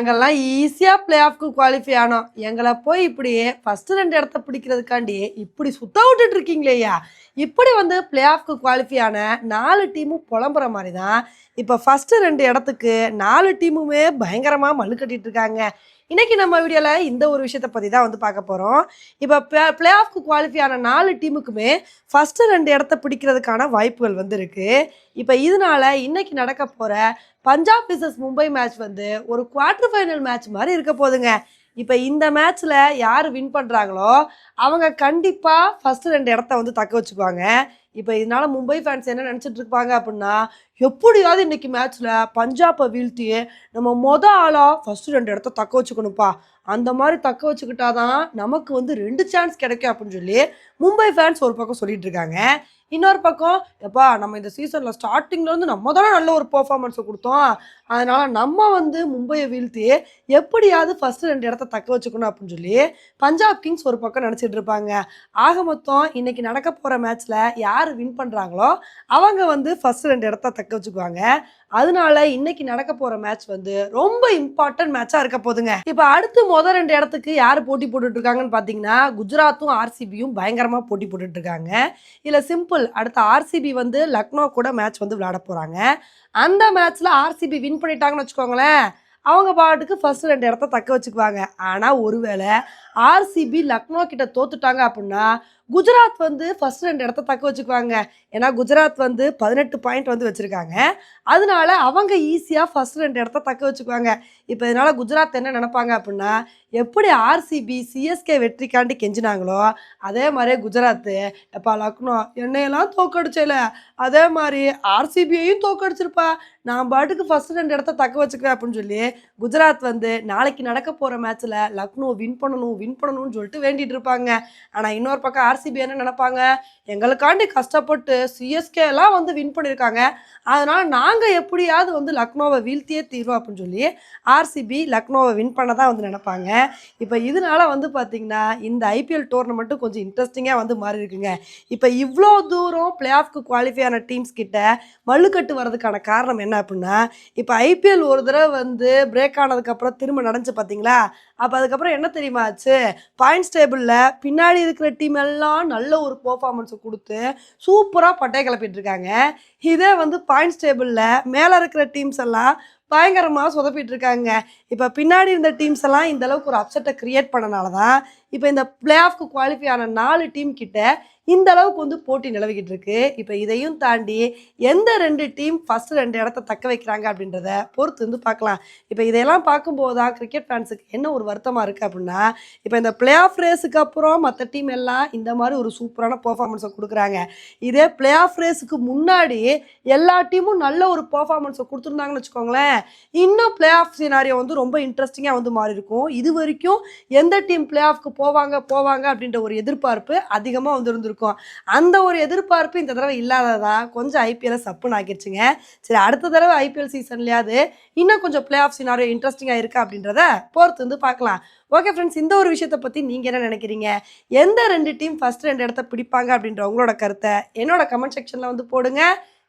நாங்கள்லாம் ஈஸியாக பிளே ஆஃப்க்கு குவாலிஃபை ஆனோம். எங்களை போய் இப்படியே ஃபஸ்ட்டு ரெண்டு இடத்த பிடிக்கிறதுக்காண்டி இப்படி சுத்த விட்டுட்டு இருக்கீங்களேயா இப்படி வந்து பிளே ஆஃப்க்கு குவாலிஃபை ஆன நாலு டீமும் புலம்புற மாதிரி தான் இப்போ ஃபஸ்ட்டு ரெண்டு இடத்துக்கு நாலு டீமுமே பயங்கரமாக மல்லு கட்டிட்டு இருக்காங்க. இன்றைக்கி நம்ம வீடியோவில் இந்த ஒரு விஷயத்தை பற்றி தான் வந்து பார்க்க போகிறோம் இப்போ பிளே ஆஃப்க்கு குவாலிஃபை ஆன நாலு டீமுக்குமே ஃபஸ்ட்டு ரெண்டு இடத்த பிடிக்கிறதுக்கான வாய்ப்புகள் வந்து இருக்குது இப்போ இதனால இன்றைக்கி நடக்க போகிற பஞ்சாப் விசஸ் மும்பை மேட்ச் வந்து ஒரு குவார்ட்டர் ஃபைனல் மேட்ச் மாதிரி இருக்க போதுங்க. இப்போ இந்த மேட்ச்சில் யார் வின் பண்ணுறாங்களோ அவங்க கண்டிப்பாக ஃபஸ்ட்டு ரெண்டு இடத்த வந்து தக்க வச்சுக்குவாங்க. இப்போ இதனால மும்பை ஃபேன்ஸ் என்ன நினச்சிட்டு இருப்பாங்க அப்படின்னா எப்படியாவது இன்னைக்கு மேட்ச்சில் பஞ்சாப்பை வீழ்த்தி நம்ம மொத ஆளாக ஃபஸ்ட்டு ரெண்டு இடத்த தக்க வச்சுக்கணும்ப்பா. அந்த மாதிரி தக்க வச்சுக்கிட்டா தான் நமக்கு வந்து ரெண்டு சான்ஸ் கிடைக்கும் அப்படின்னு சொல்லி மும்பை ஃபேன்ஸ் ஒரு பக்கம் சொல்லிட்டு இருக்காங்க இன்னொரு பக்கம் எப்பா நம்ம இந்த சீசனில் ஸ்டார்டிங்லேருந்து நம்ம தானே நல்ல ஒரு பர்ஃபார்மன்ஸை கொடுத்தோம். அதனால் நம்ம வந்து மும்பையை வீழ்த்தி எப்படியாவது ஃபஸ்ட்டு ரெண்டு இடத்த தக்க வச்சுக்கணும் அப்படின்னு சொல்லி பஞ்சாப் கிங்ஸ் ஒரு பக்கம் நினச்சிட்டு இருப்பாங்க ஆக மொத்தம் இன்றைக்கி நடக்க போகிற மேட்ச்சில் யார் யார் வின் பண்ணுறாங்களோ அவங்க வந்து ஃபர்ஸ்ட் ரெண்டு இடத்த தக்க வச்சுக்குவாங்க. அதனால இன்னைக்கு நடக்க போகிற மேட்ச் வந்து ரொம்ப இம்பார்ட்டன்ட் மேட்சாக இருக்க போதுங்க இப்போ அடுத்து முதல் ரெண்டு இடத்துக்கு யார் போட்டி போட்டுட்டு இருக்காங்கன்னு பார்த்தீங்கன்னா குஜராத்தும் ஆர்சிபியும் பயங்கரமாக போட்டி போட்டுட்ருக்காங்க இதில் சிம்பிள் அடுத்த ஆர்சிபி வந்து லக்னோ கூட மேட்ச் வந்து விளையாட போகிறாங்க அந்த மேட்ச்சில் ஆர்சிபி வின் பண்ணிட்டாங்கன்னு வச்சுக்கோங்களேன் அவங்க பாட்டுக்கு ஃபர்ஸ்ட் ரெண்டு இடத்த தக்க வச்சுக்குவாங்க. ஆனால் ஒருவேளை ஆர்சிபி லக்னோ கிட்ட தோத்துட்டாங்க அப்படின்னா குஜராத் வந்து ஃபர்ஸ்ட் ரெண்டு இடத்த தக்க வச்சுக்குவாங்க. ஏன்னா குஜராத் வந்து பதினெட்டு பாயிண்ட் வந்து வச்சுருக்காங்க. அதனால அவங்க ஈஸியாக ஃபர்ஸ்ட் ரெண்டு இடத்த தக்க வச்சுக்குவாங்க. இப்போ இதனால் குஜராத் என்ன நினைப்பாங்க அப்படின்னா எப்படி ஆர்சிபி சிஎஸ்கே வெற்றிக்காண்டி கெஞ்சினாங்களோ அதே மாதிரியே குஜராத்து எப்பா லக்னோ என்னையெல்லாம் தோக்கடிச்சல. அதே மாதிரி ஆர்சிபியையும் தோக்கடிச்சிருப்பா. நான் பாட்டுக்கு ஃபர்ஸ்ட் ரெண்டு இடத்த தக்க வச்சுக்குவேன் அப்படின்னு சொல்லி குஜராத் வந்து நாளைக்கு நடக்க போகிற மேட்ச்சில் லக்னோ வின் பண்ணணும் வின் பண்ணணும்னு சொல்லிட்டு வேண்டிகிட்டு இருப்பாங்க. ஆனால் இன்னொரு பக்கம் ஆர்சி ஆர்சிபி என்ன நினைப்பாங்க. எங்களுக்காண்டி கஷ்டப்பட்டு சிஎஸ்கே எல்லாம் வந்து வின் பண்ணியிருக்காங்க அதனால் நாங்கள் எப்படியாவது வந்து லக்னோவை வீழ்த்தியே தீர்வோம் அப்படின்னு சொல்லி ஆர்சிபி லக்னோவை வின் பண்ண தான் வந்து நினைப்பாங்க. இப்போ இதனால வந்து பார்த்திங்கன்னா இந்த ஐபிஎல் டோர்னமெண்ட்டும் கொஞ்சம் இன்ட்ரெஸ்டிங்காக வந்து மாறி இருக்குங்க. இப்போ இவ்வளோ தூரம் பிளே ஆஃப்க்கு குவாலிஃபை ஆன டீம்ஸ் கிட்ட மல்லுக்கட்டு வர்றதுக்கான காரணம் என்ன அப்படின்னா இப்போ ஐபிஎல் ஒரு தடவை வந்து பிரேக் ஆனதுக்கப்புறம் திரும்ப நடந்துச்சு பார்த்தீங்களா அப்போ அதுக்கப்புறம் என்ன தெரியுமா ஆச்சு? பாயிண்ட்ஸ் டேபிளில் பின்னாடி இருக்கிற டீம் எல்லாம் நல்ல ஒரு பர்ஃபார்மன்ஸை கொடுத்து சூப்பராக பட்டையை கிளப்பிட்டு இருக்காங்க. இதே வந்து பாயிண்ட்ஸ் டேபிளில் மேலே இருக்கிற டீம்ஸ் எல்லாம் பயங்கரமாக சொதப்பிட்டு இருக்காங்க. இப்போ பின்னாடி இருந்த டீம்ஸ் எல்லாம் இந்த அளவுக்கு ஒரு அப்செட்டை கிரியேட் பண்ணனால தான் இப்போ இந்த பிளே ஆஃப்க்கு குவாலிஃபை ஆன நாலு டீம் கிட்ட இந்த அளவுக்கு வந்து போட்டி நிலவிக்கிட்டு இருக்கு. இப்போ இதையும் தாண்டி எந்த ரெண்டு டீம் ஃபர்ஸ்ட் ரெண்டு இடத்த தக்க வைக்கிறாங்க அப்படின்றத பொறுத்து வந்து பார்க்கலாம். இப்போ இதையெல்லாம் பார்க்கும்போது தான் கிரிக்கெட் ஃபேன்ஸுக்கு என்ன ஒரு வருத்தமாக இருக்குது அப்படின்னா இப்போ இந்த பிளே ஆஃப் ரேஸுக்கு அப்புறம் மற்ற டீம் எல்லாம் இந்த மாதிரி ஒரு சூப்பரான பர்ஃபார்மன்ஸை கொடுக்குறாங்க. இதே பிளே ஆஃப் ரேஸுக்கு முன்னாடி எல்லா டீமும் நல்ல ஒரு பர்ஃபார்மன்ஸை கொடுத்துருந்தாங்கன்னு வச்சுக்கோங்களேன். இன்னும் பிளே ஆஃப் சினாரியோ வந்து ரொம்ப இன்ட்ரெஸ்டிங்காக வந்து மாறி இருக்கும் இது வரைக்கும் எந்த டீம் பிளே ஆஃப்க்கு போவாங்க போவாங்க அப்படின்ற ஒரு எதிர்பார்ப்பு அதிகமாக வந்து இருந்திருக்கும் அந்த ஒரு எதிர்பார்ப்பு இந்த தடவை இல்லாததா? கொஞ்சம் ஐபிஎல்லை சப்புன்னு ஆக்கிடுச்சுங்க சரி அடுத்த தடவை ஐபிஎல் சீசன்லையாவது இன்னும் கொஞ்சம் பிளே ஆஃப் சினாரியோ இன்ட்ரெஸ்டிங்காக இருக்கா அப்படின்றத பொறுத்து வந்து பார்க்கலாம். ஓகே ஃப்ரெண்ட்ஸ் இந்த ஒரு விஷயத்தை பற்றி நீங்கள் என்ன நினைக்கிறீங்க? எந்த ரெண்டு டீம் ஃபஸ்ட் ரெண்டு இடத்த பிடிப்பாங்க அப்படின்ற உங்களோட கருத்தை என்னோட கமெண்ட் செக்ஷனில் வந்து போடுங்க.